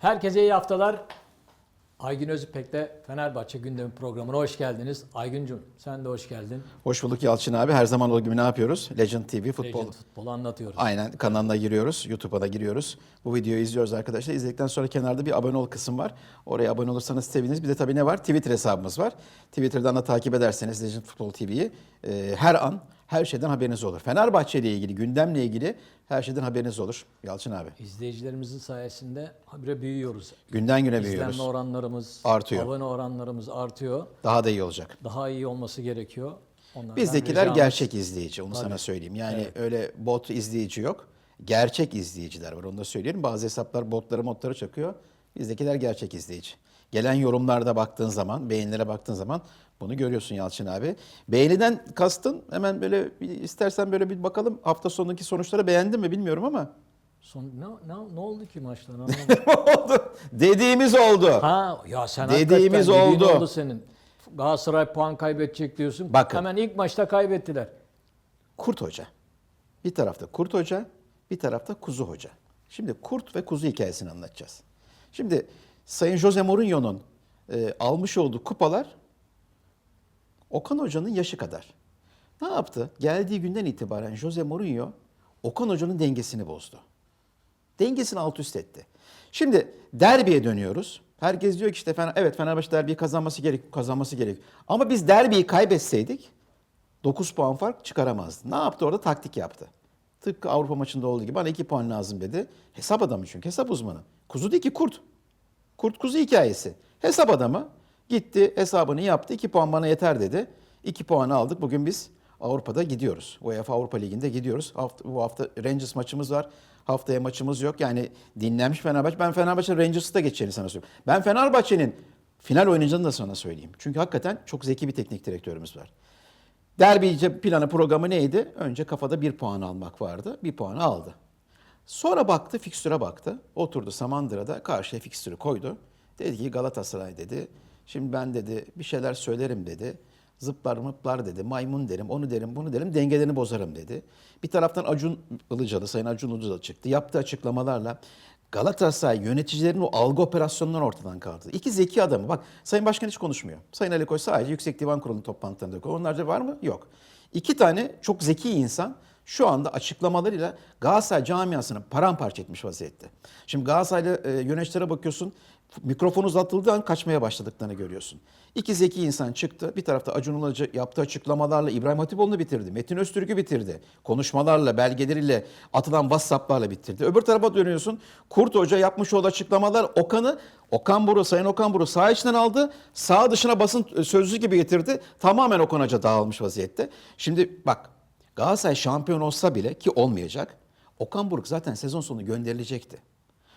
Herkese iyi haftalar. Aygün Özüpek'le Fenerbahçe gündemi programına hoş geldiniz. Aygüncüm sen de hoş geldin. Hoş bulduk Yalçın abi. Her zaman olduğu gibi ne yapıyoruz? Legend TV futbol. Legend futbolu anlatıyoruz. Aynen kanalına giriyoruz. YouTube'a da giriyoruz. Bu videoyu izliyoruz arkadaşlar. İzledikten sonra kenarda bir abone ol kısım var. Oraya abone olursanız seviniriz. Bir de tabii ne var? Twitter hesabımız var. Twitter'dan da takip ederseniz Legend Futbol TV'yi e, her an her şeyden haberiniz olur. Fenerbahçe ile ilgili, gündemle ilgili her şeyden haberiniz olur. Yalçın abi. İzleyicilerimizin sayesinde habire büyüyoruz. Günden güne büyüyoruz. İzlenme oranlarımız Artıyor. Abone oranlarımız artıyor. Daha da iyi olacak. Daha iyi olması gerekiyor. Onlardan Bizdekiler ricamız- gerçek izleyici onu sana Tabii. söyleyeyim. Yani öyle bot izleyici yok. Gerçek izleyiciler var onu da söyleyelim. Bazı hesaplar botları modları çakıyor. Bizdekiler gerçek izleyici. Gelen yorumlarda baktığın zaman, beğenilere baktığın zaman bunu görüyorsun Yalçın abi. Beğeniden kastın hemen böyle bir, istersen böyle bir bakalım hafta sonundaki sonuçları beğendin mi bilmiyorum ama. Son, ne, ne, ne oldu ki maçtan anlamadım. oldu. Dediğimiz oldu. ha ya sen Dediğimiz hakikaten dediğin oldu. oldu senin. Galatasaray puan kaybedecek diyorsun. Bakın. Hemen ilk maçta kaybettiler. Kurt Hoca. Bir tarafta Kurt Hoca, bir tarafta Kuzu Hoca. Şimdi Kurt ve Kuzu hikayesini anlatacağız. Şimdi Sayın Jose Mourinho'nun e, almış olduğu kupalar Okan Hoca'nın yaşı kadar. Ne yaptı? Geldiği günden itibaren Jose Mourinho Okan Hoca'nın dengesini bozdu. Dengesini alt üst etti. Şimdi derbiye dönüyoruz. Herkes diyor ki işte Fener, evet Fenerbahçe derbiyi kazanması gerek, kazanması gerek. Ama biz derbiyi kaybetseydik 9 puan fark çıkaramazdı. Ne yaptı orada? Taktik yaptı. Tıpkı Avrupa maçında olduğu gibi bana 2 puan lazım dedi. Hesap adamı çünkü hesap uzmanı. Kuzu değil ki kurt. Kurt kuzu hikayesi. Hesap adamı gitti hesabını yaptı. 2 puan bana yeter dedi. 2 puanı aldık. Bugün biz Avrupa'da gidiyoruz. UEFA Avrupa Ligi'nde gidiyoruz. Hafta, bu hafta Rangers maçımız var. Haftaya maçımız yok. Yani dinlenmiş Fenerbahçe. Ben Fenerbahçe Rangers'ı da geçeceğini sana söylüyorum. Ben Fenerbahçe'nin final oynayacağını da sana söyleyeyim. Çünkü hakikaten çok zeki bir teknik direktörümüz var. Derbi planı programı neydi? Önce kafada bir puan almak vardı. Bir puanı aldı. Sonra baktı, fikstüre baktı. Oturdu Samandıra'da karşıya fikstürü koydu. Dedi ki Galatasaray dedi. Şimdi ben dedi bir şeyler söylerim dedi. Zıplar mıplar dedi. Maymun derim, onu derim, bunu derim. Dengelerini bozarım dedi. Bir taraftan Acun Ilıcalı, Sayın Acun Ilıcalı çıktı. Yaptığı açıklamalarla Galatasaray yöneticilerinin o algı operasyonları ortadan kaldırdı. İki zeki adamı. Bak Sayın Başkan hiç konuşmuyor. Sayın Ali Koç sadece Yüksek Divan Kurulu toplantılarında. Onlarca var mı? Yok. İki tane çok zeki insan şu anda açıklamalarıyla Galatasaray camiasını paramparça etmiş vaziyette. Şimdi Galatasaraylı e, yöneticilere bakıyorsun mikrofon uzatıldığı an kaçmaya başladıklarını görüyorsun. İki zeki insan çıktı. Bir tarafta Acun Ilıcı yaptığı açıklamalarla İbrahim Hatipoğlu'nu bitirdi. Metin Öztürk'ü bitirdi. Konuşmalarla, belgeleriyle, atılan WhatsApp'larla bitirdi. Öbür tarafa dönüyorsun. Kurt Hoca yapmış olduğu açıklamalar Okan'ı, Okan Buru, Sayın Okan Buru sağ içinden aldı. Sağ dışına basın sözlü gibi getirdi. Tamamen Okan Hoca dağılmış vaziyette. Şimdi bak Galatasaray şampiyon olsa bile ki olmayacak. Okan Buruk zaten sezon sonu gönderilecekti.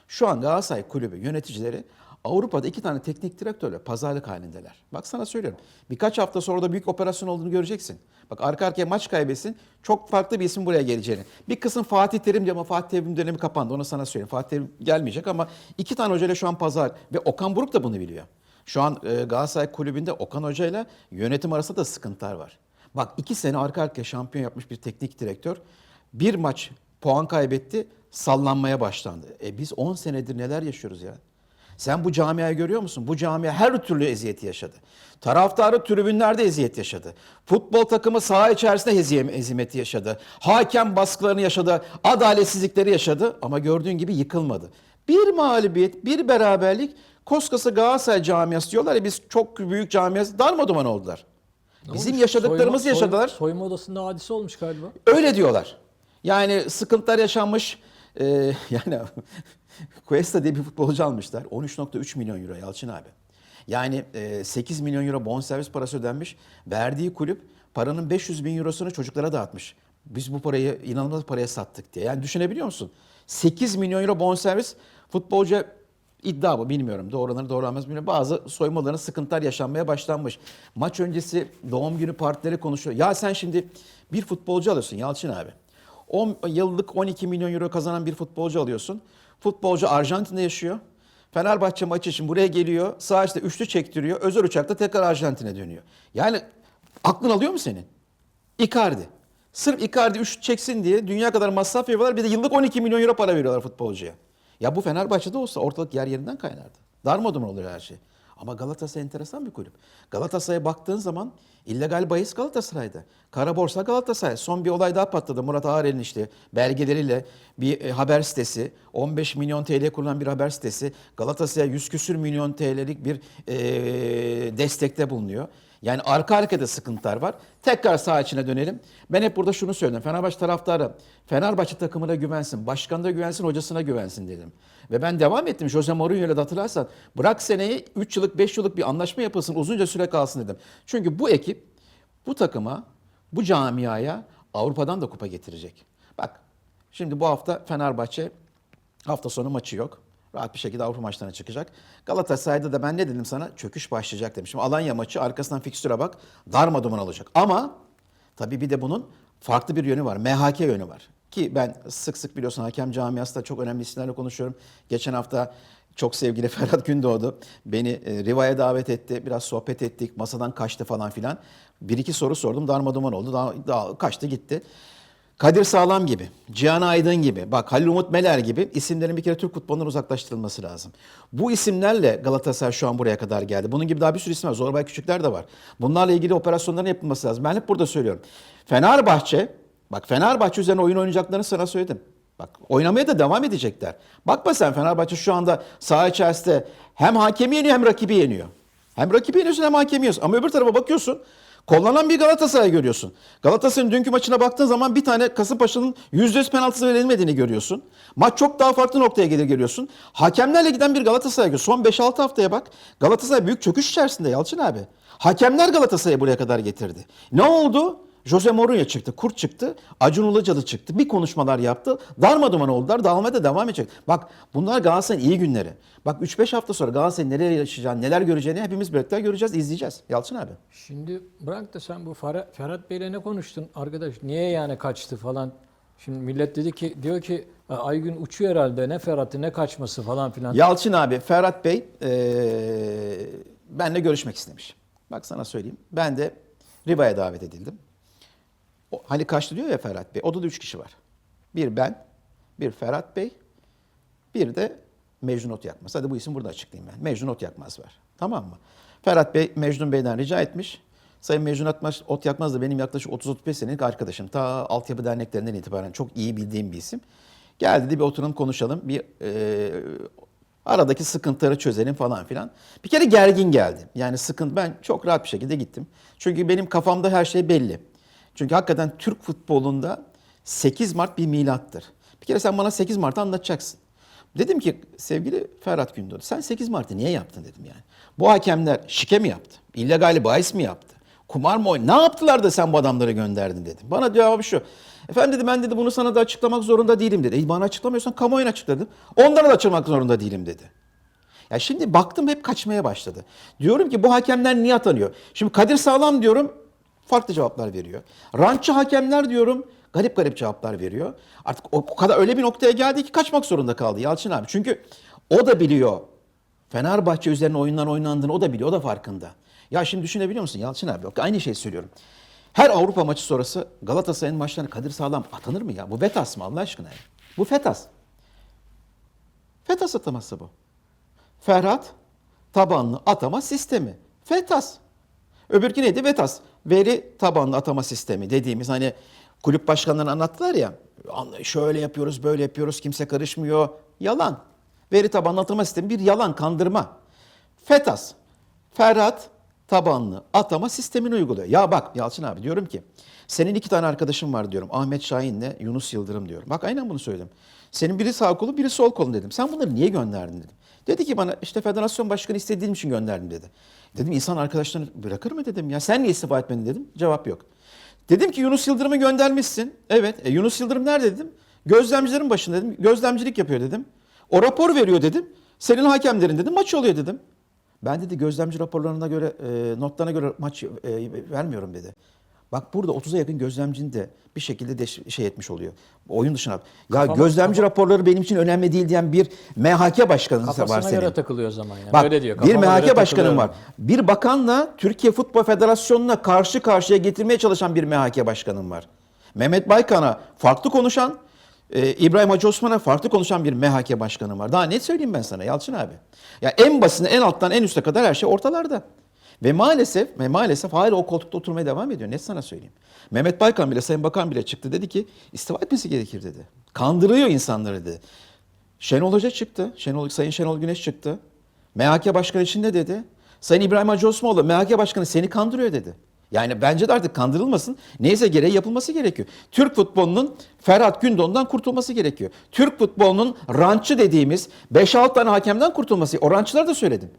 Şu an Galatasaray kulübü yöneticileri Avrupa'da iki tane teknik direktörle pazarlık halindeler. Bak sana söylüyorum. Birkaç hafta sonra da büyük operasyon olduğunu göreceksin. Bak arka arkaya maç kaybetsin. Çok farklı bir isim buraya geleceğini. Bir kısım Fatih Terim diyor ama Fatih Terim dönemi kapandı. Onu sana söyleyeyim. Fatih Terim gelmeyecek ama iki tane hocayla şu an pazar. Ve Okan Buruk da bunu biliyor. Şu an e, Galatasaray kulübünde Okan Hoca ile yönetim arasında da sıkıntılar var. Bak iki sene arka arkaya şampiyon yapmış bir teknik direktör. Bir maç puan kaybetti, sallanmaya başlandı. E biz 10 senedir neler yaşıyoruz ya? Sen bu camiayı görüyor musun? Bu camia her türlü eziyeti yaşadı. Taraftarı tribünlerde eziyet yaşadı. Futbol takımı saha içerisinde ezimeti yaşadı. Hakem baskılarını yaşadı. Adaletsizlikleri yaşadı. Ama gördüğün gibi yıkılmadı. Bir mağlubiyet, bir beraberlik Koskası Galatasaray camiası diyorlar ya biz çok büyük camiası darmaduman oldular. Bizim yaşadıklarımızı Soyma- soy- yaşadılar. soyma odasında hadise olmuş galiba. Öyle diyorlar. Yani sıkıntılar yaşanmış. Ee, yani Cuesta diye bir futbolcu almışlar. 13.3 milyon euro Yalçın abi. Yani e, 8 milyon euro bonservis parası ödenmiş. Verdiği kulüp paranın 500 bin eurosunu çocuklara dağıtmış. Biz bu parayı inanılmaz paraya sattık diye. Yani düşünebiliyor musun? 8 milyon euro bonservis futbolcu iddia bu bilmiyorum. Doğruları doğrulamaz bilmiyorum. Bazı soymaların sıkıntılar yaşanmaya başlanmış. Maç öncesi doğum günü partileri konuşuyor. Ya sen şimdi bir futbolcu alıyorsun Yalçın abi. 10 yıllık 12 milyon euro kazanan bir futbolcu alıyorsun. Futbolcu Arjantin'de yaşıyor. Fenerbahçe maçı için buraya geliyor. Sağ işte üçlü çektiriyor. Özel uçakta tekrar Arjantin'e dönüyor. Yani aklın alıyor mu senin? Icardi. Sırf Icardi üçlü çeksin diye dünya kadar masraf yapıyorlar. Bir de yıllık 12 milyon euro para veriyorlar futbolcuya. Ya bu Fenerbahçe'de olsa ortalık yer yerinden kaynardı. Darmadağın oluyor her şey. Ama Galatasaray enteresan bir kulüp. Galatasaray'a baktığın zaman illegal bahis Galatasaray'da. Kara borsa Galatasaray. Son bir olay daha patladı. Murat Ağarel'in işte belgeleriyle bir e, haber sitesi, 15 milyon TL kurulan bir haber sitesi Galatasaray'a 100 küsür milyon TL'lik bir e, destekte bulunuyor. Yani arka arkada sıkıntılar var. Tekrar sağ içine dönelim. Ben hep burada şunu söyledim. Fenerbahçe taraftarı Fenerbahçe takımına güvensin, başkanına güvensin, hocasına güvensin dedim. Ve ben devam ettim. Jose Mourinho'yla da hatırlarsan bırak seneyi 3 yıllık 5 yıllık bir anlaşma yapılsın uzunca süre kalsın dedim. Çünkü bu ekip bu takıma, bu camiaya Avrupa'dan da kupa getirecek. Bak şimdi bu hafta Fenerbahçe hafta sonu maçı yok. Rahat bir şekilde Avrupa maçlarına çıkacak. Galatasaray'da da ben ne dedim sana? Çöküş başlayacak demiştim. Alanya maçı arkasından fikstüre bak. Darmaduman olacak. Ama tabii bir de bunun farklı bir yönü var. MHK yönü var. Ki ben sık sık biliyorsun hakem camiasında çok önemli isimlerle konuşuyorum. Geçen hafta çok sevgili Ferhat Gündoğdu beni e, Riva'ya davet etti. Biraz sohbet ettik. Masadan kaçtı falan filan. Bir iki soru sordum. Darmaduman oldu. Daha, daha kaçtı gitti. Kadir Sağlam gibi, Cihan Aydın gibi, bak Halil Umut Meler gibi isimlerin bir kere Türk futbolundan uzaklaştırılması lazım. Bu isimlerle Galatasaray şu an buraya kadar geldi. Bunun gibi daha bir sürü isim var. Zorbay Küçükler de var. Bunlarla ilgili operasyonların yapılması lazım. Ben hep burada söylüyorum. Fenerbahçe, bak Fenerbahçe üzerine oyun oynayacaklarını sana söyledim. Bak oynamaya da devam edecekler. Bakma sen Fenerbahçe şu anda saha içerisinde hem hakemi yeniyor hem rakibi yeniyor. Hem rakibi yeniyorsun hem hakemi yeniyorsun. Ama öbür tarafa bakıyorsun. Kollanan bir Galatasaray görüyorsun. Galatasaray'ın dünkü maçına baktığın zaman bir tane Kasımpaşa'nın %100 penaltısı verilmediğini görüyorsun. Maç çok daha farklı noktaya gelir görüyorsun. Hakemlerle giden bir Galatasaray görüyorsun. Son 5-6 haftaya bak. Galatasaray büyük çöküş içerisinde Yalçın abi. Hakemler Galatasaray'ı buraya kadar getirdi. Ne oldu? Jose Mourinho çıktı, Kurt çıktı, Acun Ilıcalı çıktı. Bir konuşmalar yaptı. Darmaduman oldular. Dağılmaya da devam edecek. Bak bunlar Galatasaray'ın iyi günleri. Bak 3-5 hafta sonra Galatasaray'ın neler yaşayacağını, neler göreceğini hepimiz birlikte göreceğiz, izleyeceğiz. Yalçın abi. Şimdi bırak da sen bu Fer- Ferhat Bey'le ne konuştun arkadaş? Niye yani kaçtı falan? Şimdi millet dedi ki diyor ki "E, Aygün uçuyor herhalde ne Ferhat'ı ne kaçması falan filan. Yalçın abi, Ferhat Bey eee benle görüşmek istemiş. Bak sana söyleyeyim. Ben de Riva'ya davet edildim. Hani kaçtı diyor ya Ferhat Bey. Odada üç kişi var. Bir ben, bir Ferhat Bey, bir de Mecnun Ot Yakmaz. Hadi bu isim burada açıklayayım ben. Mecnun Ot Yakmaz var. Tamam mı? Ferhat Bey Mecnun Bey'den rica etmiş. Sayın Mecnun Atmaz, Ot Yakmaz da benim yaklaşık 30-35 senelik arkadaşım. Ta altyapı derneklerinden itibaren çok iyi bildiğim bir isim. Gel dedi bir oturalım konuşalım. Bir e, aradaki sıkıntıları çözelim falan filan. Bir kere gergin geldi. Yani sıkıntı ben çok rahat bir şekilde gittim. Çünkü benim kafamda her şey belli. Çünkü hakikaten Türk futbolunda 8 Mart bir milattır. Bir kere sen bana 8 Mart'ı anlatacaksın. Dedim ki sevgili Ferhat Gündoğdu sen 8 Mart'ı niye yaptın dedim yani. Bu hakemler şike mi yaptı? İllegal bahis mi yaptı? Kumar mı oynadı? Ne yaptılar da sen bu adamları gönderdin dedim. Bana cevabı şu. Efendim dedi ben dedi bunu sana da açıklamak zorunda değilim dedi. E bana açıklamıyorsan kamuoyuna açıkla dedim. Onlara da açılmak zorunda değilim dedi. Ya şimdi baktım hep kaçmaya başladı. Diyorum ki bu hakemler niye atanıyor? Şimdi Kadir Sağlam diyorum farklı cevaplar veriyor. Rantçı hakemler diyorum garip garip cevaplar veriyor. Artık o, kadar öyle bir noktaya geldi ki kaçmak zorunda kaldı Yalçın abi. Çünkü o da biliyor Fenerbahçe üzerine oyunlar oynandığını o da biliyor, o da farkında. Ya şimdi düşünebiliyor musun Yalçın abi? Bak aynı şeyi söylüyorum. Her Avrupa maçı sonrası Galatasaray'ın maçlarına Kadir Sağlam atanır mı ya? Bu Vetas mı Allah aşkına? ya? Bu Fetas. Fetas ataması bu. Ferhat tabanlı atama sistemi. FETAS. Öbürkü neydi? VETAS. Veri tabanlı atama sistemi dediğimiz hani kulüp başkanları anlattılar ya. "Anla- Şöyle yapıyoruz, böyle yapıyoruz, kimse karışmıyor. Yalan. Veri tabanlı atama sistemi bir yalan, kandırma. FETAS. Ferhat tabanlı atama sistemini uyguluyor. Ya bak Yalçın abi diyorum ki senin iki tane arkadaşın var diyorum. Ahmet Şahin'le Yunus Yıldırım diyorum. Bak aynen bunu söyledim. Senin biri sağ kolu biri sol kolun dedim. Sen bunları niye gönderdin dedim. Dedi ki bana işte federasyon başkanı istediğim için gönderdim dedi. Dedim insan arkadaşlarını bırakır mı dedim ya. Sen niye istifa etmedin dedim. Cevap yok. Dedim ki Yunus Yıldırım'ı göndermişsin. Evet. E, Yunus Yıldırım nerede dedim. Gözlemcilerin başında dedim. Gözlemcilik yapıyor dedim. O rapor veriyor dedim. Senin hakemlerin dedim maç oluyor dedim. Ben dedi gözlemci raporlarına göre, e, notlarına göre maç e, vermiyorum dedi. Bak burada 30'a yakın gözlemcinin de bir şekilde de şey etmiş oluyor. Oyun dışına. Ya Kafama- gözlemci raporları benim için önemli değil diyen bir MHK başkanın var Kafasına senin. göre takılıyor zaman yani. Bak Öyle diyor. bir "Kafama göre MHK başkanım takılıyorum." var. Bir bakanla Türkiye Futbol Federasyonu'na karşı karşıya getirmeye çalışan bir MHK başkanım var. Mehmet Baykan'a farklı konuşan, Ee, İbrahim Hacı Osman'a farklı konuşan bir MHK başkanı var. Daha ne söyleyeyim ben sana Yalçın abi? Ya en basitinden en alttan en üste kadar her şey ortalarda. Ve maalesef ve maalesef hala o koltukta oturmaya devam ediyor. Net sana söyleyeyim. Mehmet Baykan bile Sayın Bakan bile çıktı dedi ki istifa etmesi gerekir dedi. Kandırıyor insanları dedi. Şenol Hoca çıktı. Şenol, Sayın Şenol Güneş çıktı. MHK Başkanı için ne dedi? Sayın İbrahim Hacı Osmanoğlu MHK Başkanı seni kandırıyor dedi. Yani bence de artık kandırılmasın. Neyse gereği yapılması gerekiyor. Türk futbolunun Ferhat Gündoğan'dan kurtulması gerekiyor. Türk futbolunun rançı dediğimiz 5-6 tane hakemden kurtulması. O rançıları da söyledim.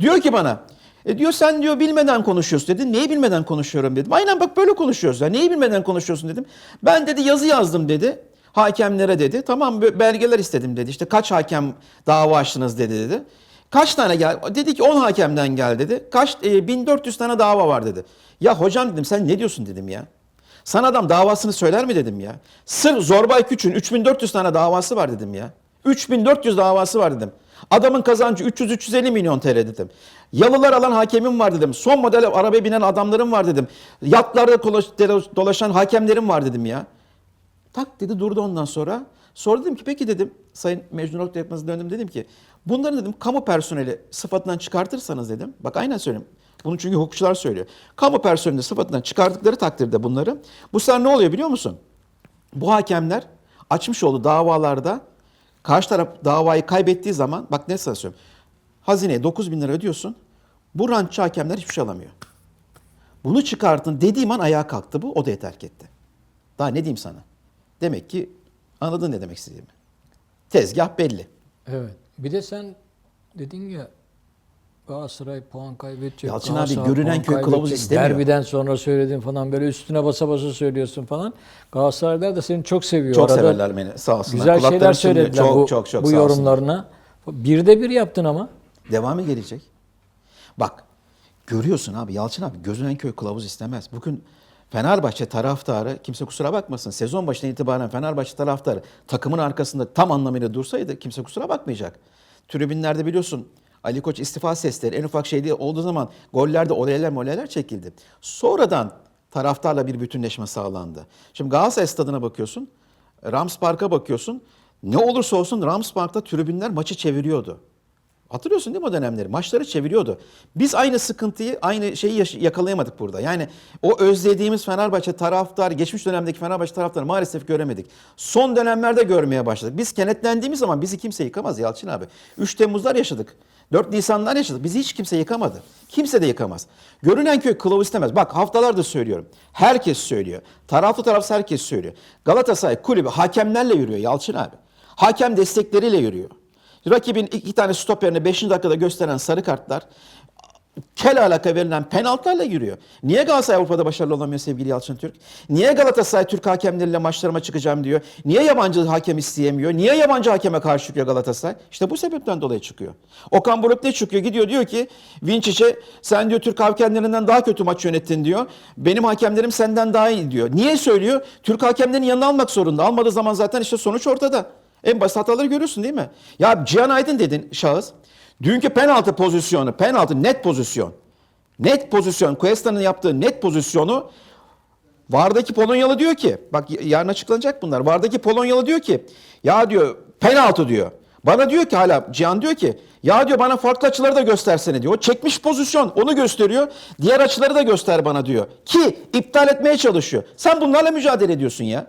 Diyor ki bana e diyor sen diyor bilmeden konuşuyorsun dedi. Neyi bilmeden konuşuyorum dedim. Aynen bak böyle konuşuyoruz ya. Neyi bilmeden konuşuyorsun dedim. Ben dedi yazı yazdım dedi. Hakemlere dedi. Tamam be- belgeler istedim dedi. İşte kaç hakem dava açtınız dedi dedi. Kaç tane gel? Dedi ki 10 hakemden gel dedi. Kaç e, 1400 tane dava var dedi. Ya hocam dedim sen ne diyorsun dedim ya. Sana adam davasını söyler mi dedim ya. Sırf Zorbay Küçük'ün 3400 tane davası var dedim ya. 3400 davası var dedim. Adamın kazancı 300-350 milyon TL dedim. Yalılar alan hakemim var dedim. Son model arabaya binen adamlarım var dedim. Yatlarda dolaş- dolaşan hakemlerim var dedim ya. Tak dedi durdu ondan sonra. Sonra dedim ki peki dedim Sayın Mecnun Yapmaz'a döndüm dedim ki bunları dedim kamu personeli sıfatından çıkartırsanız dedim. Bak aynen söyleyeyim. Bunu çünkü hukukçular söylüyor. Kamu personeli sıfatından çıkardıkları takdirde bunları bu sefer ne oluyor biliyor musun? Bu hakemler açmış olduğu davalarda karşı taraf davayı kaybettiği zaman bak ne söylüyorum. Hazineye 9 bin lira ödüyorsun. Bu rantçı hakemler hiçbir şey alamıyor. Bunu çıkartın dediğim an ayağa kalktı bu odayı terk etti. Daha ne diyeyim sana? Demek ki anladın ne demek istediğimi. Tezgah belli. Evet. Bir de sen dedin ya Galatasaray puan kaybedecek. Yalçın abi, Galatasaray görünen köy kılavuz istemiyor. Derbiden sonra söyledin falan böyle üstüne basa basa söylüyorsun falan. Galatasaraylılar da seni çok seviyor. Çok Arada severler beni. Sağ olsunlar. Güzel Kulaklarım şeyler söylediler Çok, bu, çok, çok bu sağ olsunlar. yorumlarına. Birde bir yaptın ama. Devamı gelecek. Bak görüyorsun abi Yalçın abi gözünen köy kılavuz istemez. Bugün Fenerbahçe taraftarı kimse kusura bakmasın sezon başından itibaren Fenerbahçe taraftarı takımın arkasında tam anlamıyla dursaydı kimse kusura bakmayacak. Tribünlerde biliyorsun Ali Koç istifa sesleri en ufak şey değil olduğu zaman gollerde olaylar molaylar çekildi. Sonradan taraftarla bir bütünleşme sağlandı. Şimdi Galatasaray stadına bakıyorsun, Rams Park'a bakıyorsun. Ne olursa olsun Rams Park'ta tribünler maçı çeviriyordu. Hatırlıyorsun değil mi o dönemleri? Maçları çeviriyordu. Biz aynı sıkıntıyı, aynı şeyi yakalayamadık burada. Yani o özlediğimiz Fenerbahçe taraftar, geçmiş dönemdeki Fenerbahçe taraftarı maalesef göremedik. Son dönemlerde görmeye başladık. Biz kenetlendiğimiz zaman bizi kimse yıkamaz Yalçın abi. 3 Temmuzlar yaşadık. 4 Nisanlar yaşadık. Bizi hiç kimse yıkamadı. Kimse de yıkamaz. Görünen köy kılavuz istemez. Bak haftalardır söylüyorum. Herkes söylüyor. Taraflı tarafsız herkes söylüyor. Galatasaray kulübü hakemlerle yürüyor Yalçın abi. Hakem destekleriyle yürüyor. Rakibin iki tane stoperine 5. dakikada gösteren sarı kartlar kel alaka verilen penaltılarla yürüyor. Niye Galatasaray Avrupa'da başarılı olamıyor sevgili Yalçın Türk? Niye Galatasaray Türk hakemleriyle maçlarıma çıkacağım diyor? Niye yabancı hakem isteyemiyor? Niye yabancı hakeme karşı çıkıyor Galatasaray? İşte bu sebepten dolayı çıkıyor. Okan Buruk ne çıkıyor? Gidiyor diyor ki Vinçic'e sen diyor Türk hakemlerinden daha kötü maç yönettin diyor. Benim hakemlerim senden daha iyi diyor. Niye söylüyor? Türk hakemlerini yanına almak zorunda. Almadığı zaman zaten işte sonuç ortada. En basit hataları görüyorsun değil mi? Ya Cihan Aydın dedin şahıs. Dünkü penaltı pozisyonu, penaltı net pozisyon. Net pozisyon, Cuesta'nın yaptığı net pozisyonu Vardaki Polonyalı diyor ki, bak yarın açıklanacak bunlar. Vardaki Polonyalı diyor ki, ya diyor penaltı diyor. Bana diyor ki hala Cihan diyor ki, ya diyor bana farklı açıları da göstersene diyor. O çekmiş pozisyon onu gösteriyor. Diğer açıları da göster bana diyor. Ki iptal etmeye çalışıyor. Sen bunlarla mücadele ediyorsun ya.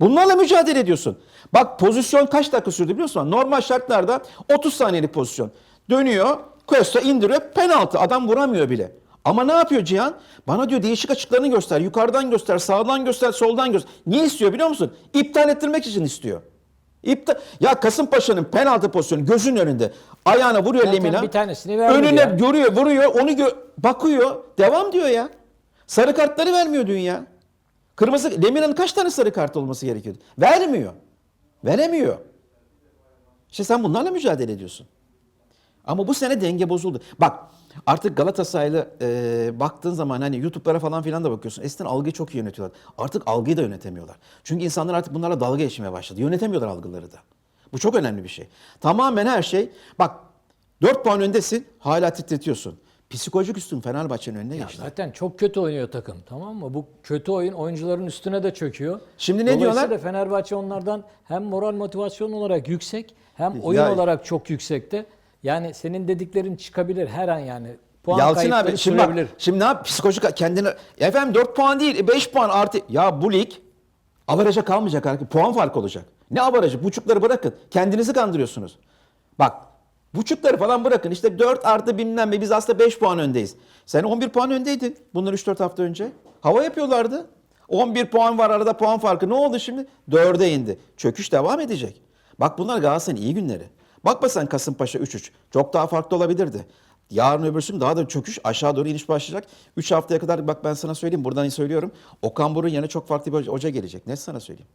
Bunlarla mücadele ediyorsun. Bak pozisyon kaç dakika sürdü biliyor musun? Normal şartlarda 30 saniyelik pozisyon. Dönüyor, Cuesta indiriyor, penaltı. Adam vuramıyor bile. Ama ne yapıyor Cihan? Bana diyor değişik açıklarını göster. Yukarıdan göster, sağdan göster, soldan göster. Niye istiyor biliyor musun? İptal ettirmek için istiyor. İptal ya Kasımpaşa'nın penaltı pozisyonu gözünün önünde. Ayağına vuruyor Zaten Lemina. bir tanesini Önüne ya. görüyor, vuruyor, onu gö- bakıyor. Devam diyor ya. Sarı kartları vermiyor dünya. Kırmızı Lemina'nın kaç tane sarı kart olması gerekiyordu? Vermiyor. Veremiyor. İşte sen bunlarla mücadele ediyorsun. Ama bu sene denge bozuldu. Bak artık Galatasaraylı e, baktığın zaman hani YouTube'lara falan filan da bakıyorsun. Eskiden algıyı çok iyi yönetiyorlar. Artık algıyı da yönetemiyorlar. Çünkü insanlar artık bunlarla dalga geçmeye başladı. Yönetemiyorlar algıları da. Bu çok önemli bir şey. Tamamen her şey. Bak 4 puan öndesin hala titretiyorsun. Psikolojik üstün Fenerbahçe'nin önüne geçti. zaten çok kötü oynuyor takım tamam mı? Bu kötü oyun oyuncuların üstüne de çöküyor. Şimdi ne Dolayısıyla diyorlar? Fenerbahçe onlardan hem moral motivasyon olarak yüksek hem oyun Ya- olarak çok yüksekte. Yani senin dediklerin çıkabilir her an yani. Puan Yalçın kayıpları abi şimdi bak, sürebilir. şimdi ne yap psikolojik kendine efendim 4 puan değil 5 puan artı ya bu lig avaraja kalmayacak artık puan farkı olacak. Ne avarajı buçukları bırakın kendinizi kandırıyorsunuz. Bak buçukları falan bırakın işte 4 artı bilmem ne biz aslında 5 puan öndeyiz. Sen 11 puan öndeydin bunlar 3-4 hafta önce. Hava yapıyorlardı. 11 puan var arada puan farkı ne oldu şimdi? 4'e indi. Çöküş devam edecek. Bak bunlar Galatasaray'ın iyi günleri. Bakma sen Kasımpaşa 3-3. Çok daha farklı olabilirdi. Yarın öbürsü gün daha da çöküş aşağı doğru iniş başlayacak. 3 haftaya kadar bak ben sana söyleyeyim buradan söylüyorum. Okan Buruk'un yerine çok farklı bir hoca gelecek. Ne sana söyleyeyim.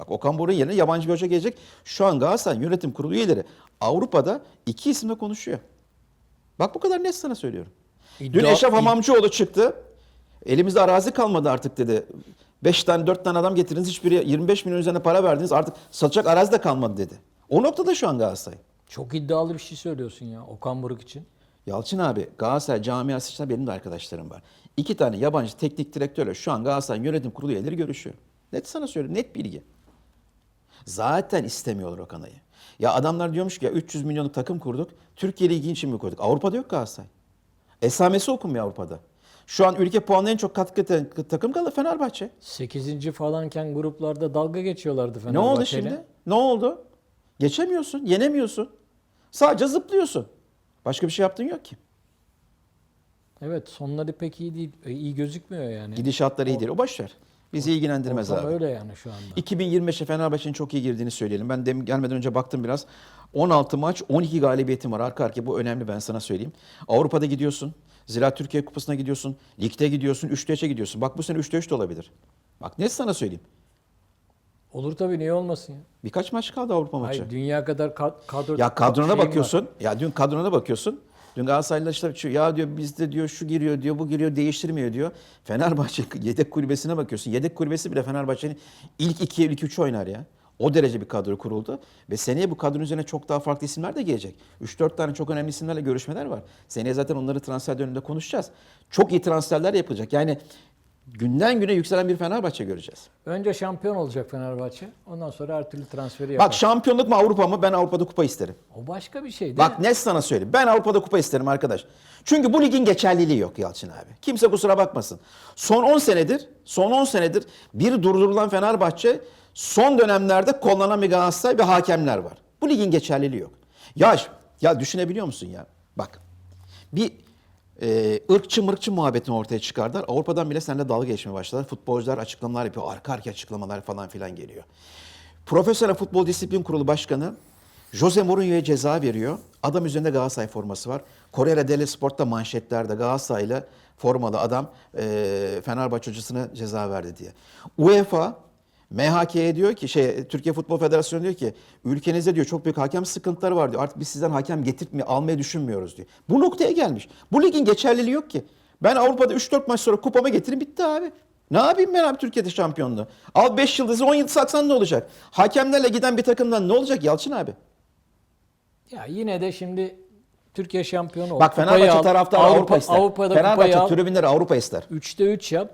Bak Okan Buruk'un yerine yabancı bir hoca gelecek. Şu an Galatasaray yönetim kurulu üyeleri Avrupa'da iki isimle konuşuyor. Bak bu kadar net sana söylüyorum. Dün İddia- Eşref Hamamcıoğlu çıktı. Elimizde arazi kalmadı artık dedi. 5 tane 4 tane adam getirdiniz hiçbiri 25 milyon üzerine para verdiniz artık satacak arazi de kalmadı dedi. O noktada şu an Galatasaray. Çok iddialı bir şey söylüyorsun ya Okan Buruk için. Yalçın abi Galatasaray camiası içinde benim de arkadaşlarım var. İki tane yabancı teknik direktörle şu an Galatasaray yönetim kurulu üyeleri görüşüyor. Net sana söylüyorum net bilgi. Zaten istemiyorlar Okan'ı. Ya adamlar diyormuş ki ya 300 milyonluk takım kurduk. Türkiye Ligi için mi kurduk? Avrupa'da yok Galatasaray. Esamesi okunmuyor Avrupa'da. Şu an ülke puanına en çok katkı eden takım Galatasaray Fenerbahçe. 8. falanken gruplarda dalga geçiyorlardı Ne Fenerbahçe'yle. oldu şimdi? Ne oldu? Geçemiyorsun, yenemiyorsun. Sadece zıplıyorsun. Başka bir şey yaptığın yok ki. Evet sonları pek iyi değil. e, iyi gözükmüyor yani. Gidişatları iyi değil. O boş ver. Bizi ilgilendirmez Ortam abi. öyle yani şu anda. 2025'e Fenerbahçe'nin çok iyi girdiğini söyleyelim. Ben demin gelmeden önce baktım biraz. 16 maç, 12 galibiyetim var arka arkaya. Bu önemli ben sana söyleyeyim. Avrupa'da gidiyorsun. Zira Türkiye Kupası'na gidiyorsun. Ligde gidiyorsun. 3'te 3'e gidiyorsun. Bak bu sene 3'te 3 de olabilir. Bak ne sana söyleyeyim. Olur tabii niye olmasın ya. Birkaç maç kaldı Avrupa maçı. Hayır, dünya kadar kad- kadro Ya kadrona şeyim var. bakıyorsun. Ya dün kadrona bakıyorsun. Dün Galatasaraylılar işte şu, ya diyor bizde diyor şu giriyor diyor bu giriyor değiştirmiyor diyor. Fenerbahçe yedek kulübesine bakıyorsun. Yedek kulübesi bile Fenerbahçe'nin ilk 2 ilk 3 oynar ya. O derece bir kadro kuruldu. Ve seneye bu kadronun üzerine çok daha farklı isimler de gelecek. 3-4 tane çok önemli isimlerle görüşmeler var. Seneye zaten onları transfer döneminde konuşacağız. Çok iyi transferler yapılacak. Yani günden güne yükselen bir Fenerbahçe göreceğiz. Önce şampiyon olacak Fenerbahçe. Ondan sonra her türlü transferi yapar. Bak şampiyonluk mu Avrupa mı? Ben Avrupa'da kupa isterim. o başka bir şey değil Bak mi? net sana söyleyeyim. Ben Avrupa'da kupa isterim arkadaş. Çünkü bu ligin geçerliliği yok Yalçın abi. Kimse kusura bakmasın. Son 10 senedir, son 10 senedir bir durdurulan Fenerbahçe, son dönemlerde kollanan bir Galatasaray ve hakemler var. Bu ligin geçerliliği yok. Ya, ya düşünebiliyor musun ya? Bak. Bir e, ırkçı mırkçı muhabbetini ortaya çıkardılar. Avrupa'dan bile seninle dalga geçmeye başladılar. Futbolcular açıklamalar yapıyor. Arka arkaya açıklamalar falan filan geliyor. Profesyonel Futbol Disiplin Kurulu Başkanı Jose Mourinho'ya ceza veriyor. Adam üzerinde Galatasaray forması var. Corriere dello Sport'ta manşetlerde Galatasaraylı formalı adam e, Fenerbahçe hocasına ceza verdi diye. UEFA MHK'ye diyor ki şey Türkiye Futbol Federasyonu diyor ki ülkenizde diyor çok büyük hakem sıkıntıları var diyor. Artık biz sizden hakem getirtmeye almayı düşünmüyoruz diyor. Bu noktaya gelmiş. Bu ligin geçerliliği yok ki. Ben Avrupa'da 3-4 maç sonra kupamı getirin bitti abi. Ne yapayım ben abi Türkiye'de şampiyonluğu? Al 5 yıldızı 10 yıldız saksan ne olacak? Hakemlerle giden bir takımdan ne olacak Yalçın abi? Ya yine de şimdi Türkiye şampiyonu oldu. Bak Fenerbahçe al. taraftarı Avrupa, Avrupa ister. Avrupa'da Fenerbahçe tribünleri Avrupa ister. 3'te 3 yap.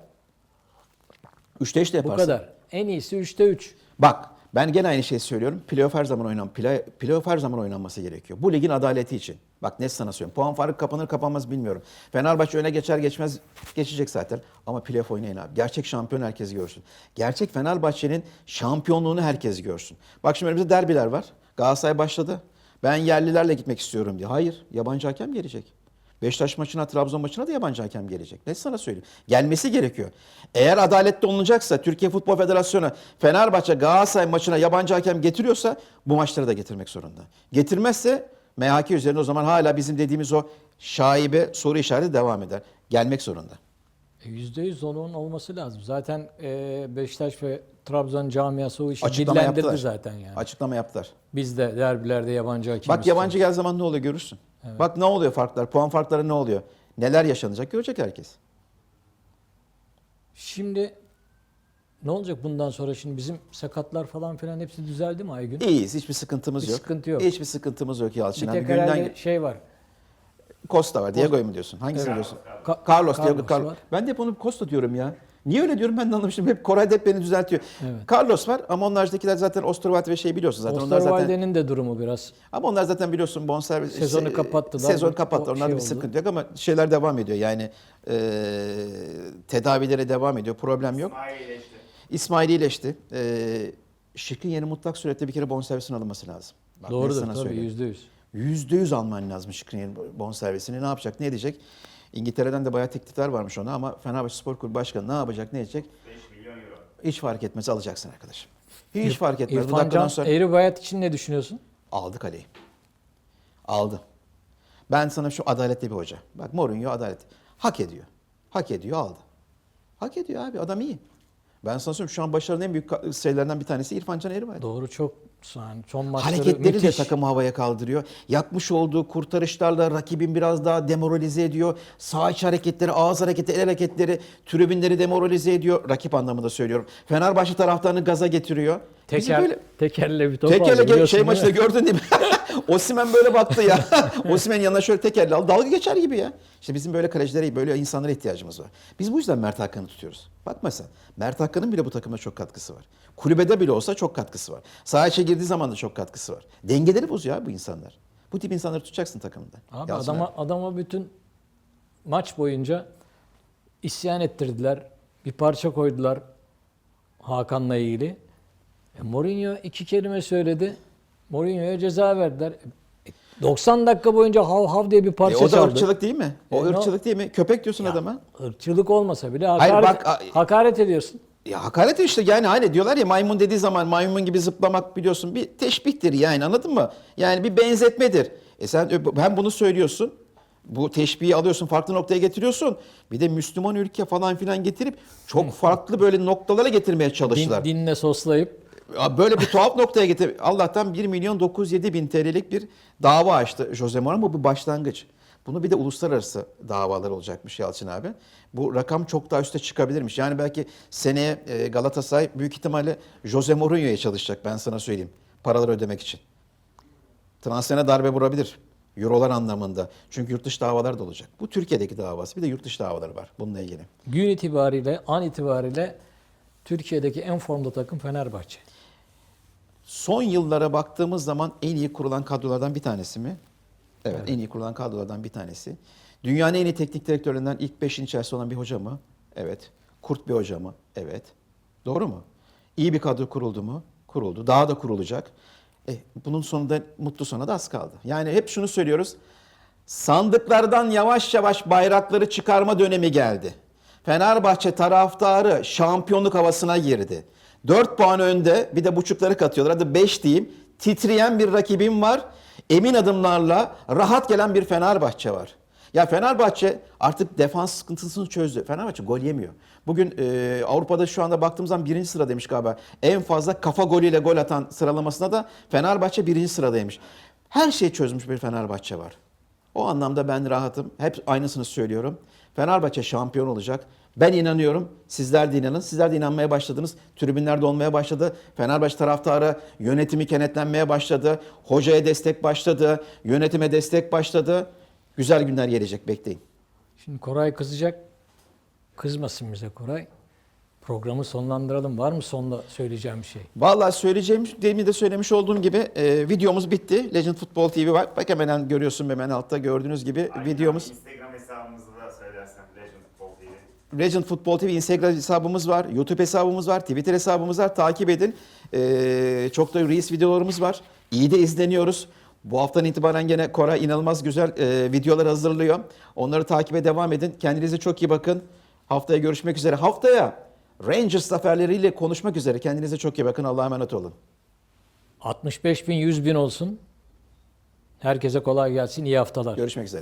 3'te 3 de Bu yaparsın. kadar. En iyisi 3'te 3. Bak ben gene aynı şeyi söylüyorum. Playoff her zaman oynan, play, playoff her zaman oynanması gerekiyor. Bu ligin adaleti için. Bak ne sana söylüyorum. Puan farkı kapanır kapanmaz bilmiyorum. Fenerbahçe öne geçer geçmez geçecek zaten. Ama playoff oynayın abi. Gerçek şampiyon herkes görsün. Gerçek Fenerbahçe'nin şampiyonluğunu herkes görsün. Bak şimdi önümüzde derbiler var. Galatasaray başladı. Ben yerlilerle gitmek istiyorum diye. Hayır. Yabancı hakem gelecek. Beşiktaş maçına, Trabzon maçına da yabancı hakem gelecek. Ne sana söyleyeyim. Gelmesi gerekiyor. Eğer adaletli olunacaksa Türkiye Futbol Federasyonu Fenerbahçe Galatasaray maçına yabancı hakem getiriyorsa bu maçları da getirmek zorunda. Getirmezse MHK üzerinde o zaman hala bizim dediğimiz o şaibe soru işareti devam eder. Gelmek zorunda. E, %100 onun olması lazım. Zaten e, Beşiktaş ve Trabzon camiası o işi Açıklama dillendirdi yaptılar. zaten yani. Açıklama yaptılar. Biz de derbilerde yabancı hakem Bak istiyoruz. yabancı gel zaman ne oluyor görürsün. Bak ne oluyor farklar, puan farkları ne oluyor? Neler yaşanacak görecek herkes. Şimdi ne olacak bundan sonra şimdi bizim sakatlar falan filan hepsi düzeldi mi Aygün? İyiyiz, hiçbir sıkıntımız Bir yok. sıkıntı yok. Hiçbir sıkıntımız yok Yalçın Bir tek Günden herhalde şey var. Costa var. Diego'yu mu diyorsun? Hangisini diyorsun? Ka- Carlos, Diego Carlos Carlos. var. Ben de hep onu Costa diyorum ya. Niye öyle diyorum ben de anlamıştım. Hep Koray da hep beni düzeltiyor. Evet. Carlos var ama onun haricindekiler zaten Osterwald ve şey biliyorsun zaten. Onlar zaten de durumu biraz. ama onlar zaten biliyorsun bonservis Sezonu se- kapattılar. Sezon kapattı. Onlarda şey bir oldu. sıkıntı yok ama şeyler devam ediyor. Yani e, tedavilere devam ediyor. Problem yok. İsmail iyileşti. İsmail iyileşti. E, Şirkin yeni mutlak surette bir kere bonservisin alınması lazım. Bak, Doğrudur tabii yüzde yüz. Yüzde yüz alman lazım Şikrinyer'in bonservisini. Ne yapacak, ne edecek? İngiltere'den de bayağı teklifler varmış ona ama Fenerbahçe Spor Kulübü Başkanı ne yapacak, ne edecek? 5 milyon euro. Hiç fark etmez alacaksın arkadaşım. Hiç fark etmez. Bu İrfan dakikadan Can sonra Eğri Bayat için ne düşünüyorsun? aldı kaleyi. Aldı. Ben sana şu adaletli bir hoca. Bak Mourinho adalet. Hak ediyor. Hak ediyor aldı. Hak ediyor abi adam iyi. Ben sana söyleyeyim şu an başarının en büyük şeylerinden bir tanesi İrfan Can Eğribayat. Doğru çok yani son maçları Hareketleri müthiş. de takımı havaya kaldırıyor. Yapmış olduğu kurtarışlarla rakibin biraz daha demoralize ediyor. Sağ iç hareketleri, ağız hareketleri, el hareketleri tribünleri demoralize ediyor. Rakip anlamında söylüyorum. Fenerbahçe taraftarını gaza getiriyor. Bizi Teker, böyle tekerle bir top tekerle aldı, şey maçta gördün değil mi? Osimhen böyle baktı ya. Osimhen yanına şöyle tekerle aldı. Dalga geçer gibi ya. İşte bizim böyle kalecilere, böyle insanlara ihtiyacımız var. Biz bu yüzden Mert Hakan'ı tutuyoruz. Bakma sen. Mert Hakan'ın bile bu takıma çok katkısı var. Kulübede bile olsa çok katkısı var. Saha içe girdiği zaman da çok katkısı var. Dengeleri bozuyor abi bu insanlar. Bu tip insanları tutacaksın takımında. Abi Yalçın adama, adama bütün maç boyunca isyan ettirdiler. Bir parça koydular Hakan'la ilgili. E, Mourinho iki kelime söyledi. Mourinho'ya ceza verdiler. E, 90 dakika boyunca hav hav diye bir E, parça o da çaldı. ırkçılık değil mi? O E, no- ırkçılık değil mi? Köpek diyorsun adama. Irkçılık olmasa bile Hayır, hakaret, bak, a- hakaret ediyorsun. Ya hakaret işte yani hani diyorlar ya maymun dediği zaman maymun gibi zıplamak biliyorsun bir teşbihtir yani anladın mı? Yani bir benzetmedir. E sen hem bunu söylüyorsun. Bu teşbihi alıyorsun farklı noktaya getiriyorsun. Bir de Müslüman ülke falan filan getirip çok farklı böyle noktalara getirmeye Din, çalıştılar. dinle soslayıp Ya Böyle bir tuhaf noktaya getir. Allah'tan 1 milyon 907 bin TL'lik bir dava açtı Jose Mourinho. Bu başlangıç. Bunu bir de uluslararası davalar olacakmış Yalçın abi. Bu rakam çok daha üste çıkabilirmiş. Yani belki seneye e, Galatasaray büyük ihtimalle Jose Mourinho'ya çalışacak ben sana söyleyeyim. Paraları ödemek için. Transferine darbe vurabilir. Eurolar anlamında. Çünkü yurt dışı davalar da olacak. Bu Türkiye'deki davası. Bir de yurt dışı davaları var bununla ilgili. gün itibariyle, an itibariyle Türkiye'deki en formda takım Fenerbahçe. Son yıllara baktığımız zaman en iyi kurulan kadrolardan bir tanesi mi? Evet, en iyi kurulan kadrolardan bir tanesi. Dünyanın en iyi teknik direktörlerinden ilk beşin içerisinde olan bir hoca mı? Evet. Kurt bir hoca mı? Evet. Doğru mu? İyi bir kadro kuruldu mu? Kuruldu. Daha da kurulacak. E, bunun sonunda mutlu sona da az kaldı. Yani hep şunu söylüyoruz. Sandıklardan yavaş yavaş bayrakları çıkarma dönemi geldi. Fenerbahçe taraftarı şampiyonluk havasına girdi. 4 puan önde bir de buçukları katıyorlar. Hadi 5 diyeyim. Titreyen bir rakibim var. Emin adımlarla rahat gelen bir Fenerbahçe var. Ya Fenerbahçe artık defans sıkıntısını çözdü. Fenerbahçe gol yemiyor. Bugün e, Avrupa'da şu anda baktığımız zaman birinci sırada demiş galiba. En fazla kafa golüyle gol atan sıralamasında da Fenerbahçe birinci sıradaymış. Her şeyi çözmüş bir Fenerbahçe var. O anlamda ben rahatım. Hep aynısını söylüyorum. Fenerbahçe şampiyon olacak. Ben inanıyorum. Sizler de inanın. Sizler de inanmaya başladınız. Tribünlerde olmaya başladı. Fenerbahçe taraftarı yönetimi kenetlenmeye başladı. Hocaya destek başladı. Yönetime destek başladı. Güzel günler gelecek. Bekleyin. Şimdi Koray kızacak. Kızmasın bize Koray. Programı sonlandıralım. Var mı sonda söyleyeceğim bir şey? Vallahi söyleyeceğim, demin de söylemiş olduğum gibi e, videomuz bitti. Legend Football TV var. Bak hemen görüyorsun hemen altta gördüğünüz gibi Aynı videomuz. Instagram hesabımızı da söylersen Legend Football TV. Legend Football TV Instagram hesabımız var, YouTube hesabımız var, Twitter hesabımız var. Takip edin. Ee, çok da Reels videolarımız var. İyi de izleniyoruz. Bu haftadan itibaren gene Koray inanılmaz güzel e, videolar hazırlıyor. Onları takibe devam edin. Kendinize çok iyi bakın. Haftaya görüşmek üzere. Haftaya Rangers zaferleriyle konuşmak üzere. Kendinize çok iyi bakın. Allah'a emanet olun. 65 bin 100 bin olsun. Herkese kolay gelsin. İyi haftalar. Görüşmek üzere.